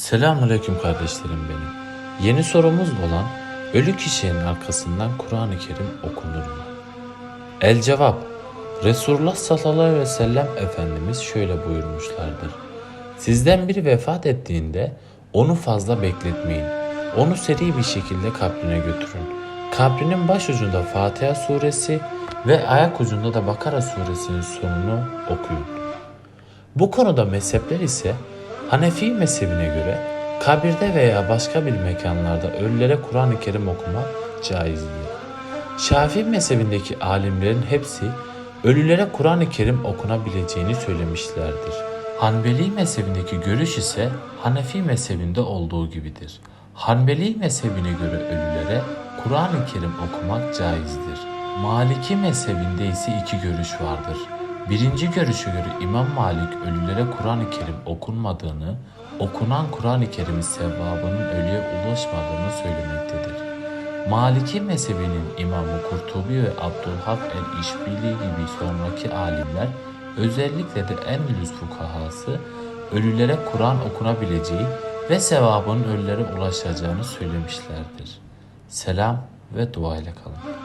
Selamünaleyküm kardeşlerim benim. Yeni sorumuz olan ölü kişinin arkasından Kur'an-ı Kerim okunur mu? El cevap Resulullah sallallahu aleyhi ve sellem Efendimiz şöyle buyurmuşlardır. Sizden biri vefat ettiğinde onu fazla bekletmeyin. Onu seri bir şekilde kabrine götürün. Kabrinin baş ucunda Fatiha suresi ve ayak ucunda da Bakara suresinin sonunu okuyun. Bu konuda mezhepler ise Hanefi mezhebine göre kabirde veya başka bir mekanlarda ölülere Kur'an-ı Kerim okumak caizdir. Şafii mezhebindeki alimlerin hepsi ölülere Kur'an-ı Kerim okunabileceğini söylemişlerdir. Hanbeli mezhebindeki görüş ise Hanefi mezhebinde olduğu gibidir. Hanbeli mezhebine göre ölülere Kur'an-ı Kerim okumak caizdir. Maliki mezhebinde ise iki görüş vardır. Birinci görüşe göre İmam Malik ölülere Kur'an-ı Kerim okunmadığını, okunan Kur'an-ı Kerim'in sevabının ölüye ulaşmadığını söylemektedir. Maliki mezhebinin imamı Kurtubi ve Abdülhak el-İşbili gibi sonraki alimler özellikle de Endülüs fukahası ölülere Kur'an okunabileceği ve sevabının ölülere ulaşacağını söylemişlerdir. Selam ve dua ile kalın.